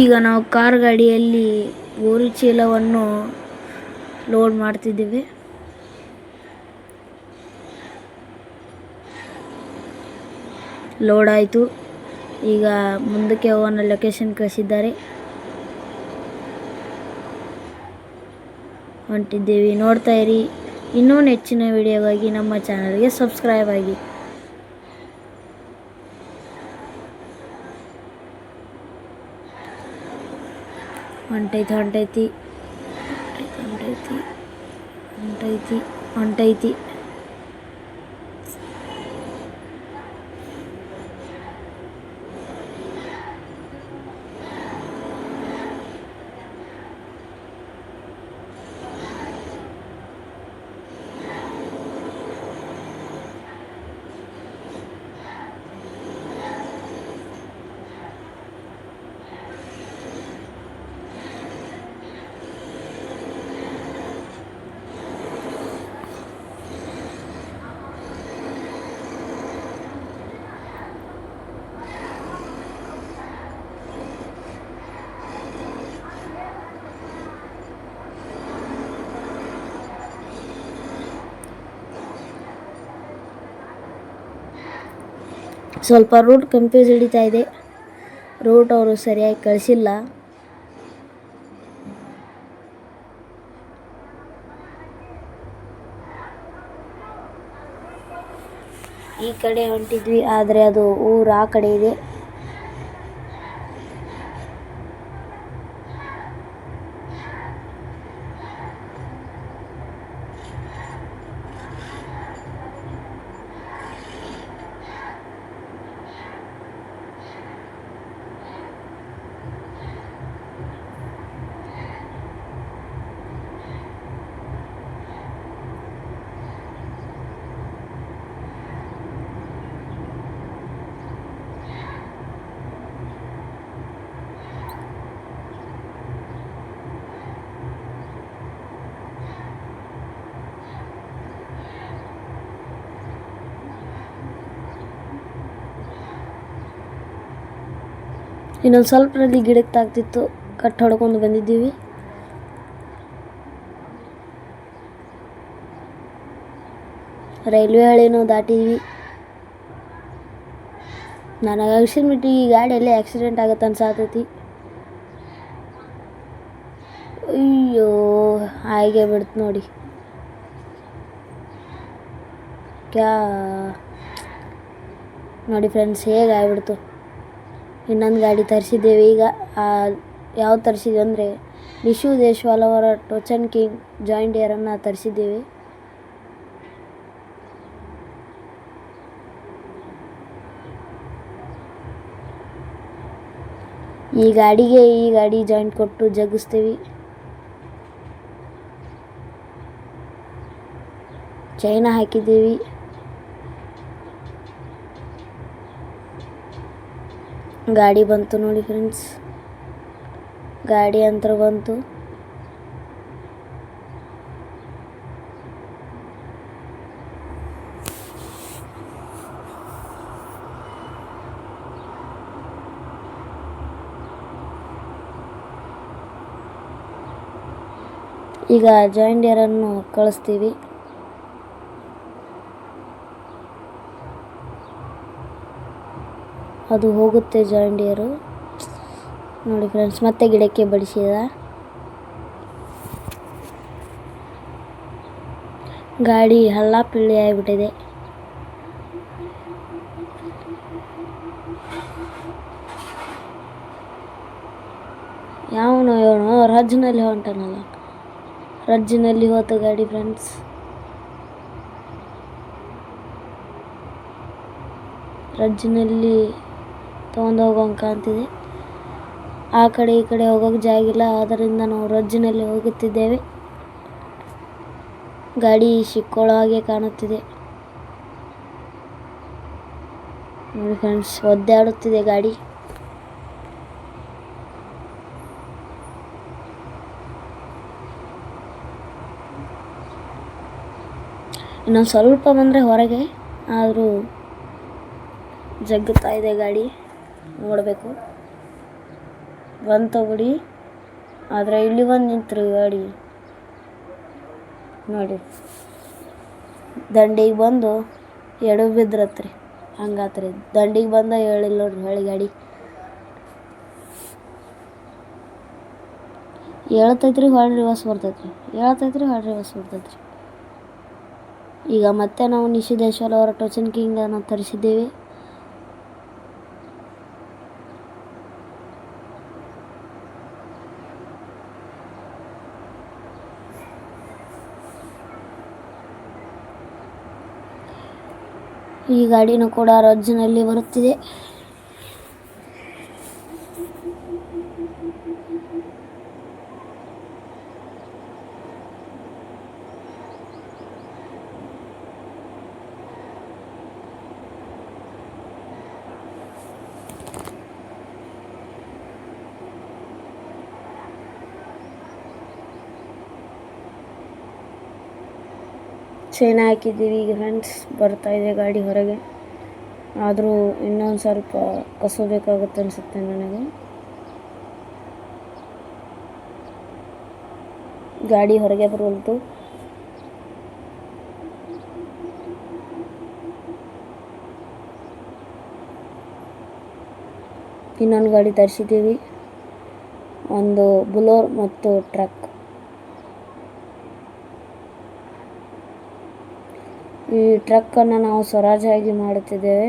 ಈಗ ನಾವು ಕಾರ್ ಗಾಡಿಯಲ್ಲಿ ಗೋರು ಚೀಲವನ್ನು ಲೋಡ್ ಮಾಡ್ತಿದ್ದೇವೆ. ಲೋಡ್ ಆಯಿತು. ಈಗ ಮುಂದಕ್ಕೆ ಹೋಗೋಣ ಲೊಕೇಶನ್ ಕಳಿಸಿದ್ದಾರೆ. ಹೊಂಟಿದ್ದೀವಿ. ನೋಡ್ತಾ ಇರಿ. ಇನ್ನೂ ನೆಚ್ಚಿನ ವಿಡಿಯೋಗಾಗಿ ನಮ್ಮ ಚಾನಲ್ಗೆ ಸಬ್ಸ್ಕ್ರೈಬ್ ಆಗಿ. వంట థర్డ్ అయితే థౌజండ్ అయితే వంట అయితే వంట అయితే ಸ್ವಲ್ಪ ರೂಟ್ ಕನ್ಫ್ಯೂಸ್ ಹಿಡಿತಾ ಇದೆ. ರೂಟ್ ಅವರು ಸರಿಯಾಗಿ ಕಳಿಸಿಲ್ಲ. ಈ ಕಡೆ ಹೊಂಟಿದ್ವಿ, ಆದರೆ ಅದು ಊರು ಆ ಕಡೆ ಇದೆ. ಇನ್ನೊಂದು ಸ್ವಲ್ಪರಲ್ಲಿ ಗಿಡಕ್ಕೆ ತಾಗ್ತಿತ್ತು, ಕಟ್ ಹೊಡ್ಕೊಂಡು ಬಂದಿದ್ದೀವಿ. ರೈಲ್ವೆ ಹಳಿನೂ ದಾಟಿದ್ವಿ. ನನಗೆ ಅನ್ಸಿದ್ಬಿಟ್ಟು ಈ ಗಾಡಿಯಲ್ಲಿ ಆಕ್ಸಿಡೆಂಟ್ ಆಗತ್ತೆ ಅನ್ಸಾತೈತಿ. ಅಯ್ಯೋ, ಹಾಗೆ ಬಿಡ್ತು ನೋಡಿ. ಕ್ಯಾ ನೋಡಿ ಫ್ರೆಂಡ್ಸ್ ಹೇಗೆ ಆಗ್ಬಿಡ್ತು ಇನ್ನೊಂದು ಗಾಡಿ ತರಿಸಿದ್ದೇವೆ. ಈಗ ಯಾವ ತರಿಸಿದ್ವಿ ಅಂದರೆ ನಿಶು ದೇಶ್ವಾಲ್ ಅವರ ಟೋಚನ್ ಕಿಂಗ್ ಜಾಯಿಂಟ್ ಏರನ್ನು ತರಿಸಿದ್ದೇವೆ. ಈ ಗಾಡಿಗೆ ಈ ಗಾಡಿ ಜಾಯಿಂಟ್ ಕೊಟ್ಟು ಜಗಿಸ್ತೀವಿ. ಚೈನ ಹಾಕಿದ್ದೀವಿ. ಗಾಡಿ ಬಂತು ನೋಡಿ ಫ್ರೆಂಡ್ಸ್ ಗಾಡಿ ಅಂತ ಬಂತು. ಈಗ ಜಾಯಿಂಟ್ ಏರನ್ನು ಕಳಿಸ್ತೀವಿ. ಅದು ಹೋಗುತ್ತೆ ಜಾಂಡಿಯರು ನೋಡಿ ಫ್ರೆಂಡ್ಸ್ ಮತ್ತೆ ಗಿಡಕ್ಕೆ ಬಡಿಸಿದ ಗಾಡಿ ಹಳ್ಳ ಪಿಳ್ಳಿ ಆಗಿಬಿಟ್ಟಿದೆ. ಯಾವನು ಇವನು, ರಜ್ನಲ್ಲಿ ಹೊಂಟಾನಲ್ಲ. ರಜ್ಜಿನಲ್ಲಿ ಹೋತು ಗಾಡಿ ಫ್ರೆಂಡ್ಸ್ ರಜ್ಜಿನಲ್ಲಿ ತೊಗೊಂಡು ಹೋಗೋಂಗೆ ಕಾಣ್ತಿದೆ ಆ ಕಡೆ ಈ ಕಡೆ ಹೋಗೋಕೆ ಜಾಗಿಲ್ಲ ಆದ್ದರಿಂದ ನಾವು ರಜ್ಜಿನಲ್ಲಿ ಹೋಗುತ್ತಿದ್ದೇವೆ. ಗಾಡಿ ಸಿಕ್ಕೊಳ್ಳೋ ಹಾಗೆ ಕಾಣುತ್ತಿದೆ. ನೋಡಿ ಫ್ರೆಂಡ್ಸ್ ಒದ್ದಾಡುತ್ತಿದೆ ಗಾಡಿ. ಇನ್ನೊಂದು ಸ್ವಲ್ಪ ಬಂದರೆ ಹೊರಗೆ, ಆದರೂ ಜಗ್ಗುತ್ತಾ ಇದೆ ಗಾಡಿ. ನೋಡಬೇಕು. ಬಂದು ಬಿಡಿ ಆದರೆ ಇಲ್ಲಿ ಬಂದು ನಿಂತರು ಗಾಡಿ. ನೋಡಿ. ದಂಡಿಗೆ ಬಂದು ಎಡು ಬಿದ್ರತ್ರಿ. ಹಂಗಾತ್ರಿ. ದಂಡಿಗೆ ಬಂದ ಹೇಳಿಲ್ಲ ನೋಡ್ರಿ ಹೇಳಿ ಗಾಡಿ. ಹೇಳ್ತೈತ್ರಿ ಹೊಳ್ಳಿ ರಿವರ್ಸ್ ಬರ್ತೈತ್ರಿ. ಹೇಳ್ತೈತ್ರಿ ಹೊಳ್ಳಿ ರಿವರ್ಸ್ ಬರ್ತೈತ್ರಿ. ಈಗ ಮತ್ತೆ ನಾವು ನಿಶಿದೇಶ್ವರ ಅವರ ಟೋಚನ್ ಕಿಂಗನ್ನು ತರಿಸಿದ್ದೇವೆ. ಈ ಗಾಡಿನೂ ಕೂಡ ರಜ್ಜಿನಲ್ಲಿ ಬರುತ್ತಿದೆ. ಚೈನ್ ಹಾಕಿದ್ದೀವಿ. ಈಗ ಫ್ರೆಂಡ್ಸ್ ಇದೆ ಗಾಡಿ ಹೊರಗೆ. ಆದರೂ ಇನ್ನೊಂದು ಸ್ವಲ್ಪ ಕಸಬೇಕಾಗುತ್ತೆ ಅನಿಸುತ್ತೆ ನನಗೆ. ಗಾಡಿ ಹೊರಗೆ ಬರುವಂತು ಇನ್ನೊಂದು ಗಾಡಿ ತರಿಸಿದ್ದೀವಿ. ಒಂದು ಬುಲೋರ್ ಮತ್ತು ಟ್ರಕ್. ಈ ಟ್ರಕ್ ಅನ್ನು ನಾವು ಸ್ವರಾಜಾಗಿ ಮಾಡುತ್ತಿದ್ದೇವೆ.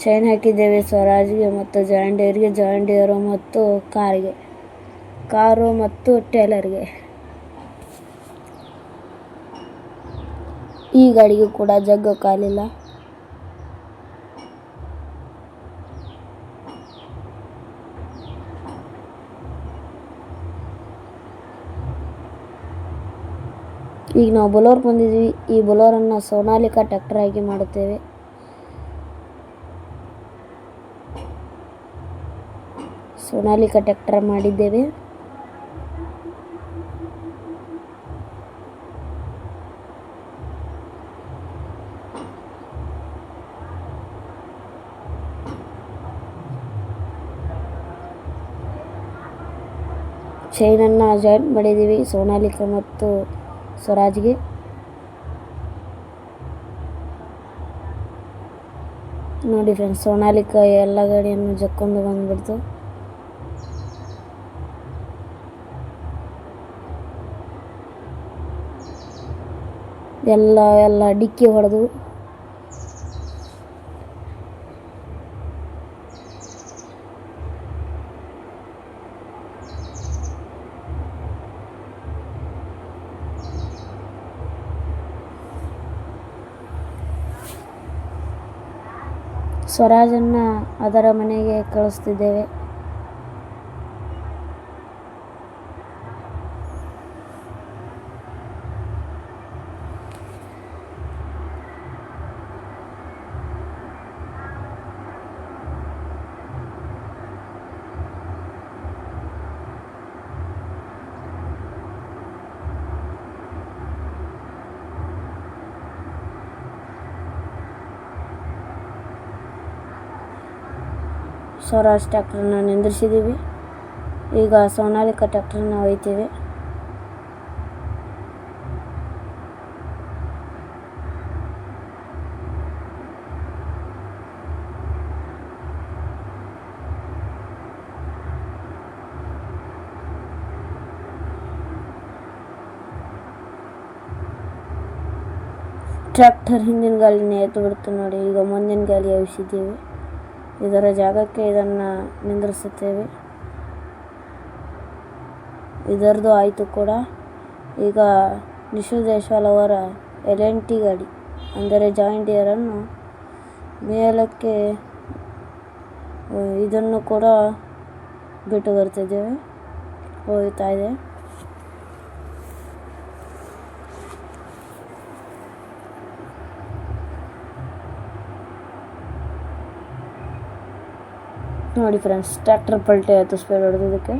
ಚೈನ್ ಹಾಕಿದ್ದೇವೆ ಸ್ವರಾಜ್ಗೆ ಮತ್ತು ಜಾಯಿಂಡಿಯರ್ಗೆ ಜಾಯಿಂಡಿಯರು ಮತ್ತು ಕಾರಿಗೆ, ಕಾರು ಮತ್ತು ಟೇಲರ್ಗೆ. ಈ ಗಾಡಿಗೂ ಕೂಡ ಜಗ್ಗು ಕಾಲಿಲ್ಲ. ಈಗ ನಾವು ಬೊಲೋರ್ ಬಂದಿದ್ದೀವಿ. ಈ ಬೊಲೋರನ್ನು ಸೋನಾಲಿಕಾ ಟ್ರ್ಯಾಕ್ಟರ್ ಆಗಿ ಮಾಡುತ್ತೇವೆ. ಸೋನಾಲಿಕಾ ಟ್ರ್ಯಾಕ್ಟರ್ ಮಾಡಿದ್ದೇವೆ. ಚೈನನ್ನು ಜಾಯಿಂಟ್ ಮಾಡಿದ್ದೀವಿ. ಸೋನಾಲಿಕಾ ಮತ್ತು ಸ್ವರಾಜ್ಗೆ. ನೋಡಿ ಫ್ರೆಂಡ್ಸ್ ಸೋನಾಲಿಕಾ ಎಲ್ಲ ಗಾಡಿಯನ್ನು ಜಕ್ಕೊಂಡು ಬಂದ್ಬಿಡ್ತು. ಎಲ್ಲ ಎಲ್ಲ ಡಿಕ್ಕಿ ಹೊಡೆದು ಸ್ವರಾಜನ್ನು ಅದರ ಮನೆಗೆ ಕಳಿಸ್ತಿದ್ದೇವೆ. ಸ್ವರಾಜ್ ಟ್ಯಾಕ್ಟ್ರನ್ನ ನಿಂದ್ರಿಸಿದ್ದೀವಿ. ಈಗ ಸೋನಾಲಿಕಾ ಟ್ಯಾಕ್ಟ್ರನ್ನ ಒಯ್ತೀವಿ. ಟ್ರ್ಯಾಕ್ಟರ್ ಹಿಂದಿನ ಗಾಲಿನೇ ಎತ್ತು ಬಿಡ್ತು ನೋಡಿ, ಈಗ ಮುಂದಿನ ಗಾಲಿ ಎಬ್ಬಿಸಿದ್ದೀವಿ ಇದರ ಜಾಗಕ್ಕೆ ಇದನ್ನು ನಿಂದ್ರಿಸುತ್ತೇವೆ. ಇದರದ್ದು ಆಯಿತು ಕೂಡ. ಈಗ ನಿಶು ದೇಶ್ವಾಲ್ ಅವರ ಎಲ್ ಎನ್ ಟಿ ಗಾಡಿ, ಅಂದರೆ ಜಾಯಿಂಟ್ ಇಯರನ್ನು ಮೇಲಕ್ಕೆ, ಇದನ್ನು ಕೂಡ ಬಿಟ್ಟು ಬರ್ತಿದ್ದೇವೆ. ಹೋಗ್ತಾ ಇದೆ. ನೋಡಿ ಫ್ರೆಂಡ್ಸ್ ಟ್ರ್ಯಾಕ್ಟರ್ ಪಲ್ಟಿ ಆಯಿತು ಸ್ಪೀಡ್ ಹೊಡೆದಕ್ಕೆ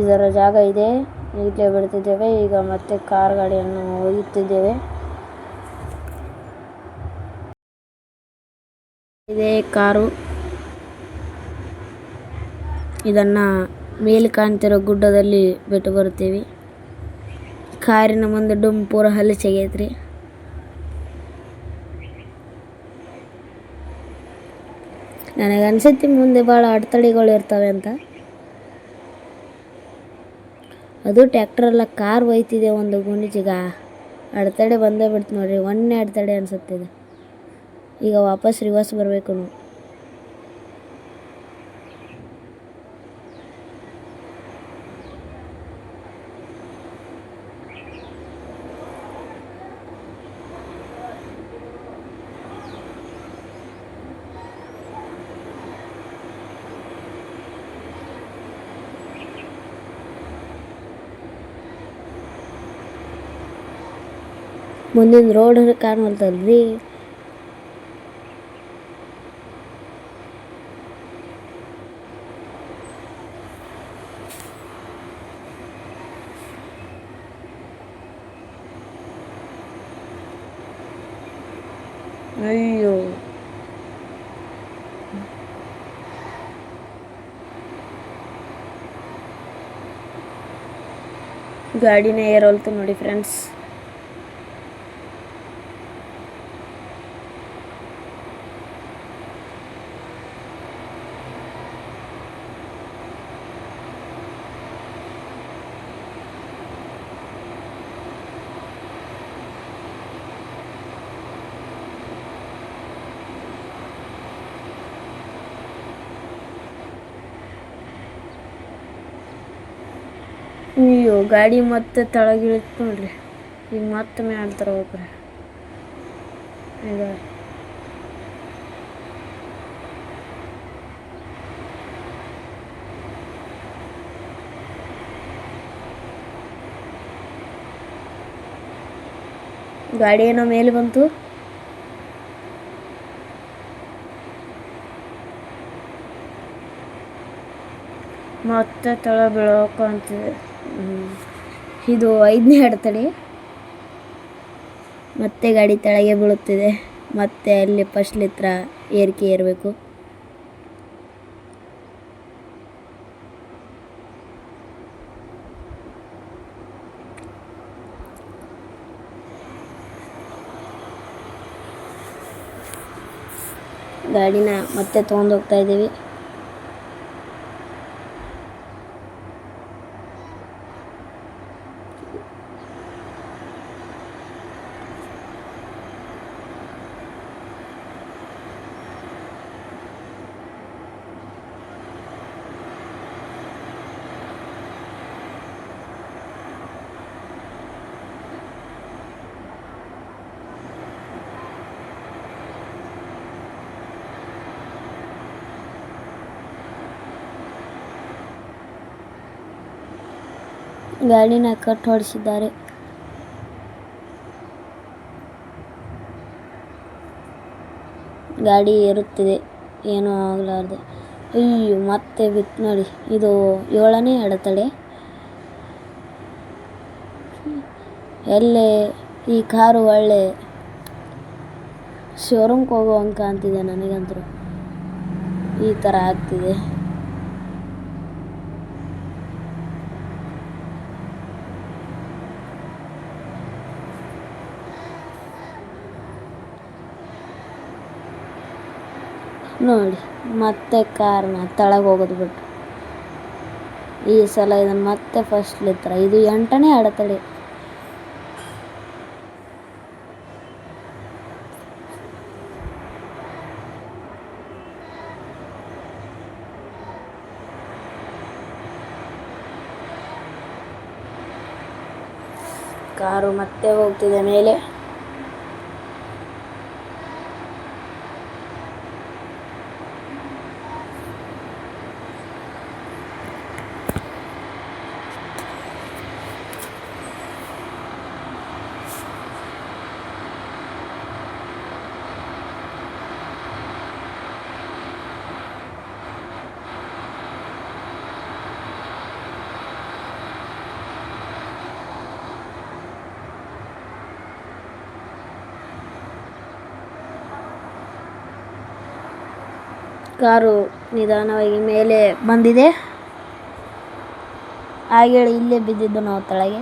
ಇದರ ಜಾಗ ಇದೆ ಇಲ್ಲೇ ಬಿಡ್ತಿದ್ದೇವೆ ಈಗ ಮತ್ತೆ ಕಾರ್ ಗಾಡಿಯನ್ನು ಒಯ್ಯುತ್ತಿದ್ದೇವೆ. ಇದೆ ಕಾರು. ಇದನ್ನು ಮೇಲೆ ಕಾಣ್ತಿರೋ ಗುಡ್ಡದಲ್ಲಿ ಬಿಟ್ಟು ಬರ್ತೀವಿ ಕಾರಿನ ಮುಂದೆ ಡುಮ್ ಪೂರ ಹಲಸೆಗೈತ್ರಿ ನನಗೆ ಅನ್ಸುತ್ತೆ ಮುಂದೆ ಭಾಳ ಅಡೆತಡೆಗಳು ಇರ್ತವೆ ಅಂತ. ಅದು ಟ್ಯಾಕ್ಟರ್ ಅಲ್ಲ ಕಾರ್ ಒಯ್ತಿದೆ ಒಂದು ಗುಂಡಿಜಿಗ. ಅಡೆತಡೆ ಬಂದೇ ಬಿಡ್ತು ನೋಡ್ರಿ, ಒಂದೇ ಅಡೆತಡೆ ಅನ್ಸುತ್ತೆ ಇದು. ಈಗ ವಾಪಸ್ ರಿವರ್ಸ್ ಬರಬೇಕು ನಾವು. ಮುಂದಿನ ರೋಡ್ ಕಾಣುವಲ್ತಲ್ರಿ. ಅಯ್ಯೋ. ಗಾಡಿನೇ ಏರೋಲ್ತು ನೋಡಿ ಫ್ರೆಂಡ್ಸ್ ಅಯ್ಯೋ ಗಾಡಿ ಮತ್ತೆ ತೆಳಗಿಳಿತು ನೋಡ್ರಿ. ಈಗ ಮತ್ತೆ ಮ್ಯಾಲೆ ತರಬೇಕ್ರಿ. ಈಗ ಗಾಡಿ ಏನೋ ಮೇಲೆ ಬಂತು. ಮತ್ತೆ ತಳ ಬೀಳೋಕೆ ಅಂತಿದೆ. ಇದು ಐದನೇ ಅಡೆತಡೆ. ಮತ್ತೆ ಗಾಡಿ ತೆಳಗೆ ಬೀಳುತ್ತಿದೆ. ಮತ್ತೆ ಅಲ್ಲಿ ಫಸ್ಟ್ ಹತ್ರ ಏರಿಕೆ ಏರಬೇಕು. ಗಾಡಿನ ಮತ್ತೆ ತೊಗೊಂಡು ಹೋಗ್ತಾ ಇದ್ದೀವಿ. ಗಾಡಿನ ಕಟ್ ಹೊಡೆಸಿದ್ದಾರೆ. ಗಾಡಿ ಏರುತ್ತಿದೆ, ಏನೂ ಆಗಲಾರ್ದೆ. ಅಯ್ಯೋ, ಮತ್ತೆ ಬಿತ್ತು ನೋಡಿ. ಇದು ಏಳನೇ ಅಡೆತಡೆ. ಎಲ್ಲೇ ಈ ಕಾರು ಒಳ್ಳೆ ಶೋರೂಮ್ಗೆ ಹೋಗುವಂಗೆ ಕಾಣ್ತಿದೆ ನನಗಂತೂ. ಈ ಥರ ಆಗ್ತಿದೆ. ನೋಡಿ, ಮತ್ತೆ ಕಾರ್ನ ತಳಗೆ ಹೋಗೋದು ಬಿಟ್ಟು ಈ ಸಲ ಇದನ್ನು ಮತ್ತೆ ಫಸ್ಟ್ ಲಿತ್ರ ಇದು ಎಂಟನೇ ಅಡೆತಡೆ. ಕಾರು ಮತ್ತೆ ಹೋಗ್ತಿದೆ ಮೇಲೆ. ಕಾರು ನಿಧಾನವಾಗಿ ಮೇಲೆ ಬಂದಿದೆ. ಹಾಗೆ ಇಲ್ಲೇ ಬಿದ್ದಿದ್ದು ನಾವು ತಳಗೆ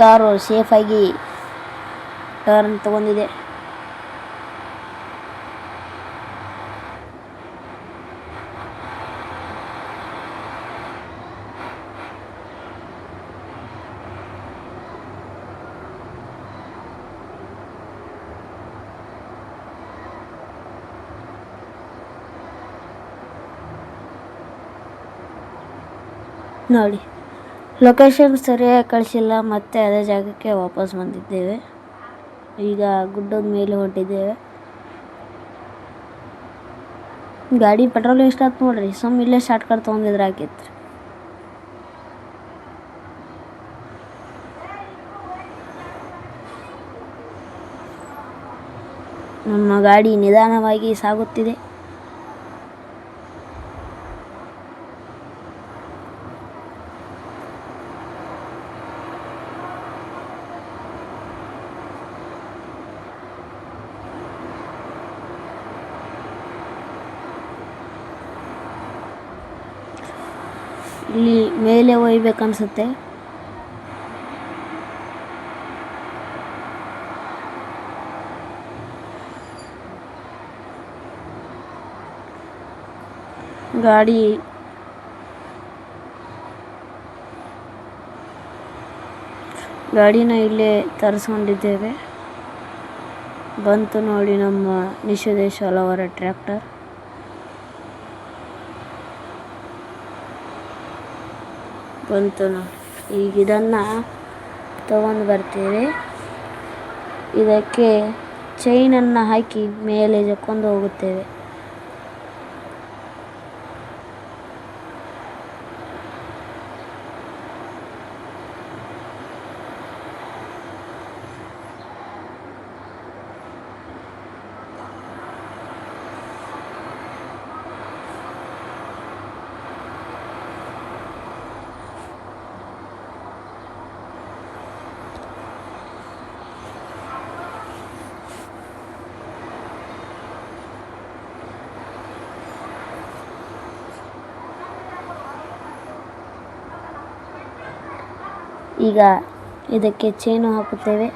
ಕಾರು ಸೇಫಾಗಿ ಟರ್ನ್ ತಗೊಂಡಿದೆ. ನೋಡಿ ಲೊಕೇಶನ್ ಸರಿಯಾಗಿ ಕಳಿಸಿಲ್ಲ ಮತ್ತೆ ಅದೇ ಜಾಗಕ್ಕೆ ವಾಪಸ್ ಬಂದಿದ್ದೇವೆ. ಈಗ ಗುಡ್ಡದ ಮೇಲೆ ಹೊಂಟಿದ್ದೇವೆ. ಗಾಡಿ ಪೆಟ್ರೋಲ್ ಎಷ್ಟಾಯ್ತು ನೋಡ್ರಿ. ಸಮ್ ಇಲ್ಲೇ ಶಾರ್ಟ್ ಕಟ್ ತೊಗೊಂಡಿದ್ರೆ ಆಕಿತ್ತು ನಮ್ಮ ಗಾಡಿ ನಿಧಾನವಾಗಿ ಸಾಗುತ್ತಿದೆ ಇಲ್ಲಿ ಮೇಲೆ ಒಯ್ಬೇಕನ್ಸುತ್ತೆ ಗಾಡಿ. ಗಾಡಿನ ಇಲ್ಲೇ ತರಿಸ್ಕೊಂಡಿದ್ದೇವೆ. ಬಂತು ನೋಡಿ ನಮ್ಮ ಹಲವರ ಟ್ರ್ಯಾಕ್ಟರ್. ಬಂತು ಈಗ ಇದನ್ನು ತಗೊಂಡು ಬರ್ತೀವಿ ಇದಕ್ಕೆ ಚೈನನ್ನು ಹಾಕಿ ಮೇಲೆ ಜಕ್ಕೊಂಡು ಹೋಗುತ್ತೇವೆ. ಈಗ ಇದಕ್ಕೆ ಚೇನು ಹಾಕುತ್ತೇವೆ.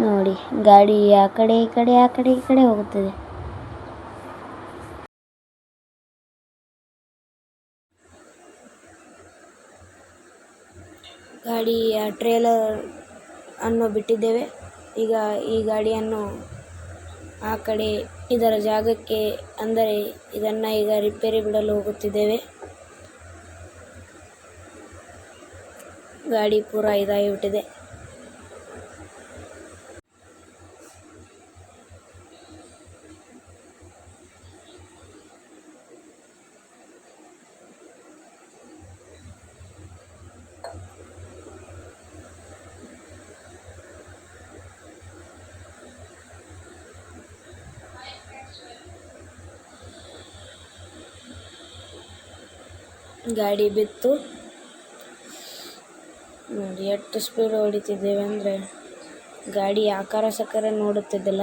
ನೋಡಿ, ಗಾಡಿ ಆ ಕಡೆ, ಈ ಕಡೆ, ಆ ಕಡೆ, ಈ ಕಡೆ ಹೋಗುತ್ತದೆ. ಗಾಡಿಯ ಟ್ರೇಲರ್ ಅನ್ನು ಬಿಟ್ಟಿದ್ದೇವೆ. ಈಗ ಈ ಗಾಡಿಯನ್ನು ಆ ಕಡೆ ಇದರ ಜಾಗಕ್ಕೆ ಅಂದರೆ ಇದನ್ನು ಈಗ ರಿಪೇರಿ ಬಿಡಲು ಹೋಗುತ್ತಿದ್ದೇವೆ. ಗಾಡಿ ಪೂರ ಇದಾಗಿಬಿಟ್ಟಿದೆ. ಗಾಡಿ ಬಿತ್ತು. ನೋಡಿ, ಎಷ್ಟು ಸ್ಪೀಡ್ ಹೊಡಿತಿದ್ದೇವೆ ಅಂದರೆ ಗಾಡಿ ಆಕಾರ ಸಕಾರ ನೋಡುತ್ತಿದ್ದಿಲ್ಲ.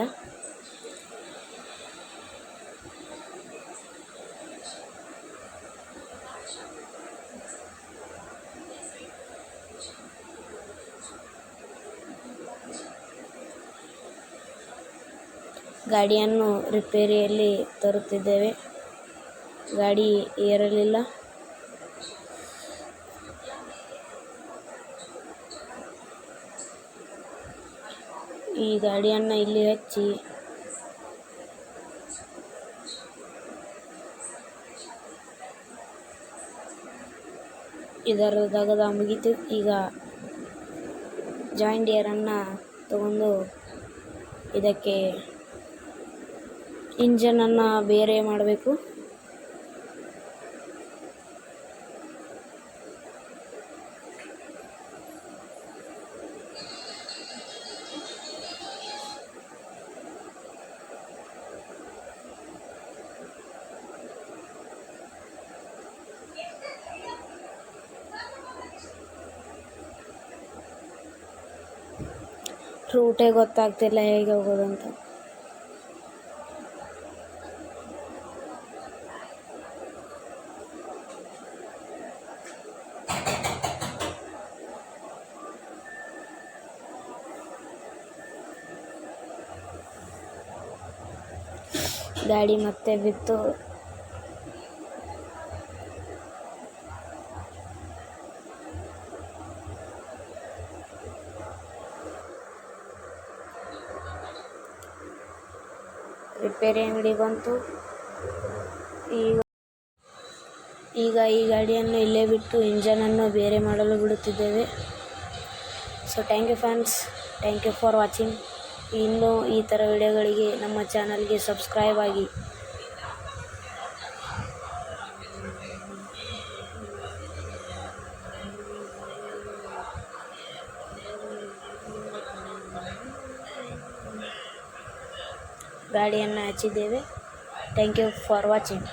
ಗಾಡಿಯನ್ನು ರಿಪೇರಿಯಲ್ಲಿ ತರುತ್ತಿದ್ದೇವೆ. ಗಾಡಿ ಏರಲಿಲ್ಲ. ಈ ಗಾಡಿಯನ್ನು ಇಲ್ಲಿ ಹಚ್ಚಿ. ಇದರ ದಗದ ಮುಗೀತು. ಈಗ ಜಾಯಿಂಟ್ ಏರನ್ನು ತಗೊಂಡು ಇದಕ್ಕೆ ಇಂಜನನ್ನು ಬೇರೆ ಮಾಡಬೇಕು. ರೂಟೇ ಗೊತ್ತಾಗ್ತಿಲ್ಲ ಹೇಗೆ ಹೋಗೋದಂತ ಗಾಡಿ ಮತ್ತೆ ಬಿತ್ತು. ರಿಪೇರಿ ಅಂಗಡಿ ಬಂತು. ಈಗ ಈಗ ಈ ಗಾಡಿಯನ್ನು ಇಲ್ಲೇ ಬಿಟ್ಟು ಇಂಜನನ್ನು ಬೇರೆ ಮಾಡಲು ಬಿಡುತ್ತಿದ್ದೇವೆ. So thank you fans thank you for watching ಇನ್ನೂ ಈ ಥರ ವಿಡಿಯೋಗಳಿಗೆ ನಮ್ಮ ಚಾನಲ್ಗೆ ಸಬ್ಸ್ಕ್ರೈಬ್ ಆಗಿ. ಗಾಡಿಯನ್ನು ಹಚ್ಚಿದ್ದೇವೆ. Thank you for watching